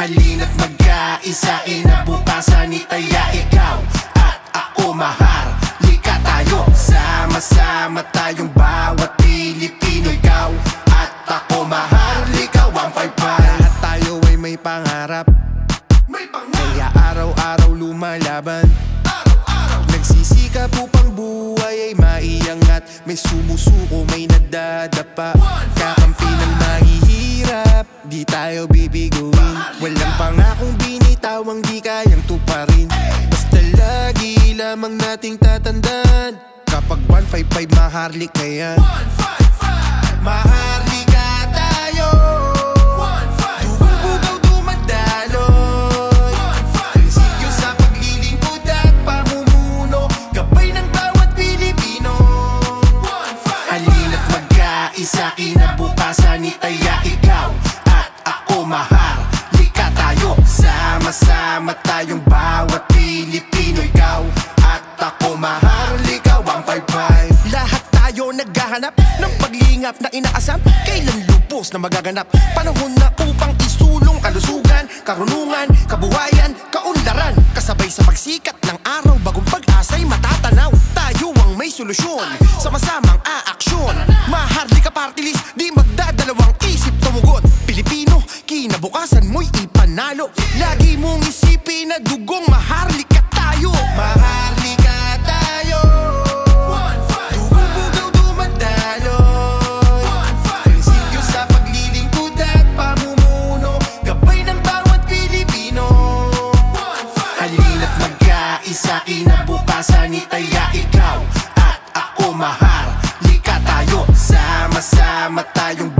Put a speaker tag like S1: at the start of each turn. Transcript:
S1: Halina't magkaisa Inabukasan ni Taya Ikaw at ako Maharlika tayo Sama-sama tayong bawat Pilipino Ikaw at ako Maharlika 155 Lahat tayo ay may pangarap. May pangarap. Kaya araw-araw lumalaban. Nagsisikap upang buhay ay maiangat. May sumusuko, may nadadapa. Kakampi ng mahihirap Di tayo bibiguin. Walang pangakong binitawang di kayang tuparin. Basta lagi lamang nating tatandaan. Kapag 155 maharlik ka yan. Maharlika tayo. Dubugaw dumadaloy Prinsipyo sa Sama-sama tayong bawat Pilipino Ikaw. At ako Maharlika 155 Lahat tayo naghahanap ng paglingap na inaasam. Kailan lubos na magaganap? Panahon na upang isulong kalusugan Karunungan, kabuhayan, kaunlaran. Kasabay sa pagsikat ng araw Bagong pag-asa'y matatanaw. Tayo ang may solusyon Sama-samang aaksyon. Maharlika party list Di magdadalawang isip tumugon Pilipino, kinabukasan mo'y manalo Lagi mong isipin na dugong maharlika tayo. Maharlika tayo. Tumubugaw dumadalo sa paglilingkod at pamumuno. Gabay ng bawat Pilipino. Halina't mag-aisa Kinabukasan itaya ikaw at ako. Mahal Lika tayo. Sama-sama tayong